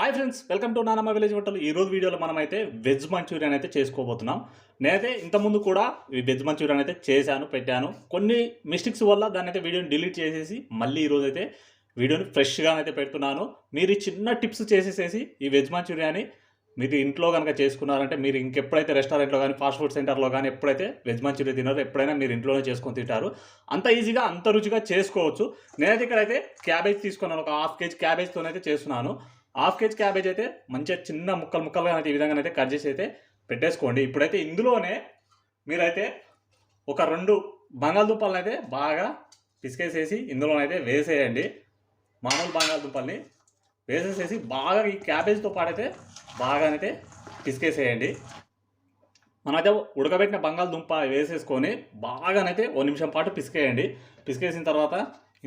Hi friends welcome to నానమ్మ village వంటలు ఈ రోజు వీడియోలో మనం అయితే వెజ్ మంచూరియన్ అయితే చేసుకోబోతున్నాం. నేనైతే ఇంతకుముందు కూడా ఈ వెజ్ మంచూరియన్ అయితే చేశాను పెట్టాను. కొన్ని మిస్టేక్స్ వల్ల దాన్ని అయితే వీడియోని డిలీట్ చేసేసి మళ్ళీ ఈరోజు అయితే వీడియోని ఫ్రెష్గా అయితే పెడుతున్నాను. మీరు ఈ చిన్న టిప్స్ చేసేసేసి ఈ వెజ్ మంచూరియాని మీరు ఇంట్లో కనుక చేసుకున్నారంటే మీరు ఇంకెప్పుడైతే రెస్టారెంట్లో కానీ ఫాస్ట్ ఫుడ్ సెంటర్లో కానీ ఎప్పుడైతే వెజ్ మంచూరియా తినారో ఎప్పుడైనా మీరు ఇంట్లోనే చేసుకొని తింటారు. అంత ఈజీగా అంత రుచిగా చేసుకోవచ్చు. నేనైతే ఇక్కడైతే క్యాబేజ్ తీసుకున్నాను. ఒక హాఫ్ కేజీ క్యాబేజ్తోనైతే చేస్తున్నాను. హాఫ్ కేజీ క్యాబేజ్ అయితే మంచిగా చిన్న ముక్కలు ముక్కలుగా అయితే ఈ విధంగా అయితే కట్ చేసి అయితే పెట్టేసుకోండి. ఇప్పుడైతే ఇందులోనే మీరైతే ఒక రెండు బంగాళదుంపలను అయితే బాగా పిసికేసేసి ఇందులోనైతే వేసేయండి. మామూలు బంగాళదుంపల్ని వేసేసేసి బాగా ఈ క్యాబేజ్తో పాటైతే బాగానైతే పిసికేసేయండి. మనమైతే ఉడకబెట్టిన బంగాళదుంప వేసేసుకొని బాగానైతే ఓ నిమిషం పాటు పిసికేయండి. పిసికేసిన తర్వాత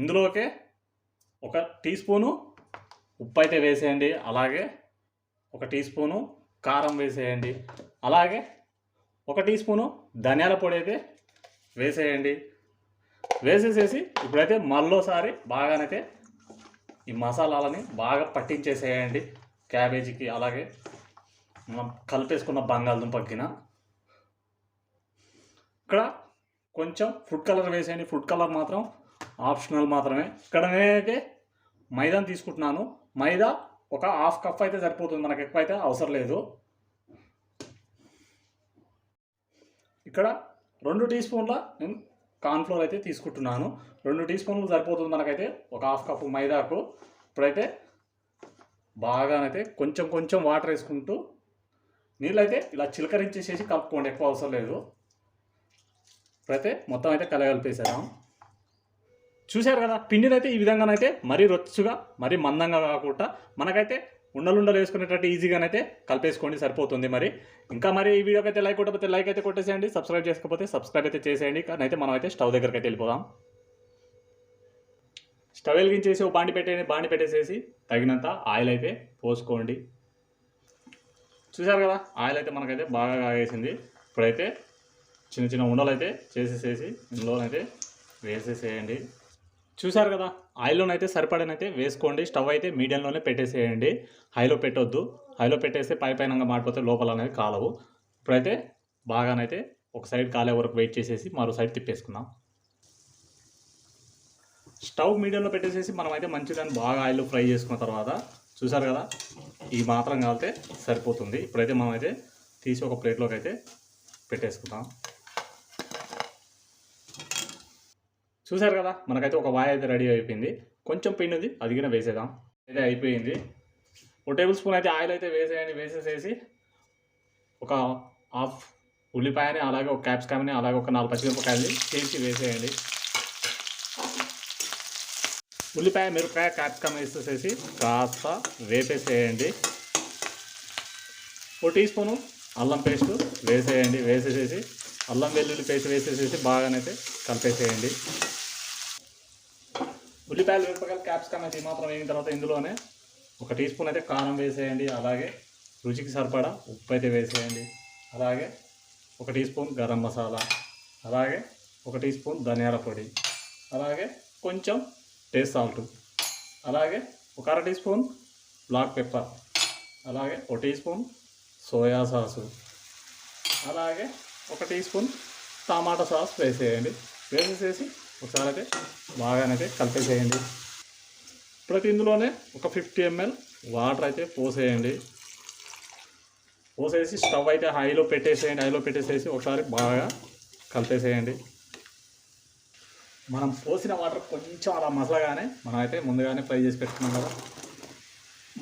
ఇందులోకే ఒక టీ స్పూను ఉప్పు అయితే వేసేయండి అలాగే ఒక టీ స్పూను కారం వేసేయండి అలాగే ఒక టీ స్పూను ధనియాల పొడి అయితే వేసేయండి. వేసేసేసి ఇప్పుడైతే మళ్ళోసారి బాగానైతే ఈ మసాలాలని బాగా పట్టించేసేయండి క్యాబేజీకి అలాగే మనం కలిపేసుకున్న బంగాళదుంపకిన ఇక్కడ కొంచెం ఫుడ్ కలర్ వేసేయండి ఫుడ్ కలర్ మాత్రం ఆప్షనల్ మాత్రమే. ఇక్కడ నేనైతే మైదాని తీసుకుంటున్నాను. మైదా ఒక హాఫ్ కప్ అయితే సరిపోతుంది. మనకు ఎక్కువ అయితే అవసరం లేదు. ఇక్కడ రెండు టీ స్పూన్ల నేను కార్న్ఫ్లోర్ అయితే తీసుకుంటున్నాను. రెండు టీ స్పూన్లు సరిపోతుంది మనకైతే ఒక హాఫ్ కప్పు మైదాకు. ఇప్పుడైతే బాగానైతే కొంచెం కొంచెం వాటర్ వేసుకుంటూ నీళ్ళైతే ఇలా చిలకరించేసేసి కలుపుకోండి. ఎక్కువ అవసరం లేదు. ఇప్పుడైతే మొత్తం అయితే కలగలిపేసాను చూశారు కదా? పిండిని అయితే ఈ విధంగానైతే మరీ రొచ్చుగా మరీ మందంగా కాకుండా మనకైతే ఉండలుండలు వేసుకునేటట్టు ఈజీగానైతే కలిపేసుకోండి సరిపోతుంది మరి. ఇంకా మరి ఈ వీడియోకి అయితే లైక్ కొట్టకపోతే లైక్ అయితే కొట్టేసేయండి సబ్స్క్రైబ్ చేసుకోకపోతే సబ్స్క్రైబ్ అయితే చేసేయండి. కానీ అయితే మనం అయితే స్టవ్ దగ్గరికి అయితే వెళ్ళిపోదాం. స్టవ్ వెలిగించేసి ఒక బాండి పెట్టేసి బాండి పెట్టేసేసి తగినంత ఆయిల్ అయితే పోసుకోండి. చూసారు కదా? ఆయిల్ అయితే మనకైతే బాగా కాగేసింది. ఇప్పుడైతే చిన్న చిన్న ఉండలు అయితే చేసేసేసి ఇందులోనైతే వేసేసేయండి. చూశారు కదా ఆయిల్లోనైతే సరిపడనైతే వేసుకోండి స్టవ్ అయితే మీడియంలోనే పెట్టేసేయండి. హైలో పెట్టొద్దు హైలో పెట్టేస్తే పై పైన మాడిపోతే లోపల అనేది కాలవు. ఇప్పుడైతే బాగానైతే ఒక సైడ్ కాలే వరకు వెయిట్ చేసేసి మరో సైడ్ తిప్పేసుకుందాం. స్టవ్ మీడియంలో పెట్టేసేసి మనం అయితే మంచిగా బాగా ఆయిల్ ఫ్రై చేసుకున్న తర్వాత చూసారు కదా ఈ మాత్రం కాలితే సరిపోతుంది. ఇప్పుడైతే మనం అయితే తీసి ఒక ప్లేట్లోకి అయితే పెట్టేసుకుందాం. చూసారు కదా మనకైతే ఒక వాయి అయితే రెడీ అయిపోయింది. కొంచెం పిండి ఉంది అది కూడా వేసేద్దాం. అయితే అయిపోయింది. ఒక టేబుల్ స్పూన్ అయితే ఆయిల్ అయితే వేసేయండి వేసేసేసి ఒక హాఫ్ ఉల్లిపాయని అలాగే ఒక క్యాప్సికమ్ని అలాగే ఒక నాలుగు పచ్చిమిరపకాయలని చేసి వేసేయండి. ఉల్లిపాయ మిరపకాయ క్యాప్సికమ్ వేసేసేసి కాస్త వేపేసేయండి. ఒక టీ స్పూను అల్లం పేస్ట్ వేసేయండి వేసేసేసి అల్లం వెల్లుల్లి పేస్ట్ వేసేసేసి బాగానైతే కలిపేసేయండి. ఉల్లిపాయలు మిరపకాయలు క్యాప్సికమ్ అయితే మాత్రం వేగిన తర్వాత ఇందులోనే ఒక టీ స్పూన్ అయితే కారం వేసేయండి అలాగే రుచికి సరిపడా ఉప్పు అయితే వేసేయండి అలాగే ఒక టీ స్పూన్ గరం మసాలా అలాగే ఒక టీ స్పూన్ ధనియాల పొడి అలాగే కొంచెం టేస్ట్ సాల్ట్ అలాగే ఒక అర టీ స్పూన్ బ్లాక్ పెప్పర్ అలాగే ఒక టీ స్పూన్ సోయా సాసు అలాగే ఒక టీ స్పూన్ టమాటా సాస్ వేసేయండి వేసేసేసి ఒకసారి అయితే బాగానైతే కలిపేసేయండి ప్రతి ఇందులోనే ఒక ఫిఫ్టీ ఎంఎల్ వాటర్ అయితే పోసేయండి. పోసేసి స్టవ్ అయితే హైలో పెట్టేసేయండి. హైలో పెట్టేసేసి ఒకసారి బాగా కలిపేసేయండి. మనం పోసిన వాటర్ కొంచెం అలా మసలగానే మనం అయితే ముందుగానే ఫ్రై చేసి పెట్టుకున్నాం కదా.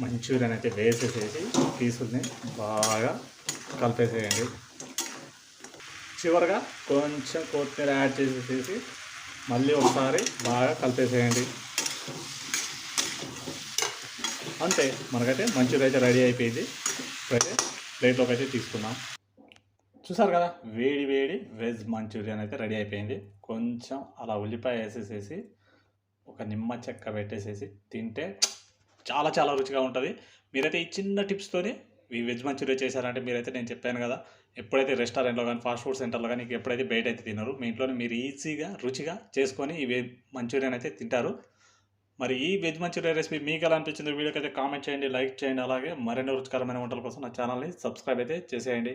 మంచూరియన్ అయితే వేసేసేసి పీసుల్ని బాగా కలిపేసేయండి. చివరిగా కొంచెం కొత్తిమీర యాడ్ చేసేసేసి మళ్ళీ ఒకసారి బాగా కలిపేసేయండి. అంతే మనకైతే మంచూరియా అయితే రెడీ అయిపోయింది. ఇప్పుడైతే ప్లేట్లోకి అయితే తీసుకుందాం. చూసారు కదా వేడి వేడి వెజ్ మంచూరియన్ అయితే రెడీ అయిపోయింది. కొంచెం అలా ఉల్లిపాయ వేసేసేసి ఒక నిమ్మ చెక్క పెట్టేసేసి తింటే చాలా చాలా రుచిగా ఉంటుంది. మీరైతే ఈ చిన్న టిప్స్తోని ఈ వెజ్ మంచూరియా చేశారంటే మీరైతే నేను చెప్పాను కదా ఎప్పుడైతే రెస్టారెంట్లో కానీ ఫాస్ట్ ఫుడ్ సెంటర్లో కానీ ఎప్పుడైతే బయట అయితే తినరు మీ ఇంట్లోనే మీరు ఈజీగా రుచిగా చేసుకొని ఈ వెజ్ మంచూరియన్ అయితే తింటారు. మరి ఈ వెజ్ మంచూరియా రెసిపీ మీకు ఎలా అనిపించింది వీడియోకి అయితే కామెంట్ చేయండి లైక్ చేయండి అలాగే మరిన్ని రుచికరమైన వంటల కోసం నా ఛానల్ని సబ్స్క్రైబ్ అయితే చేసేయండి.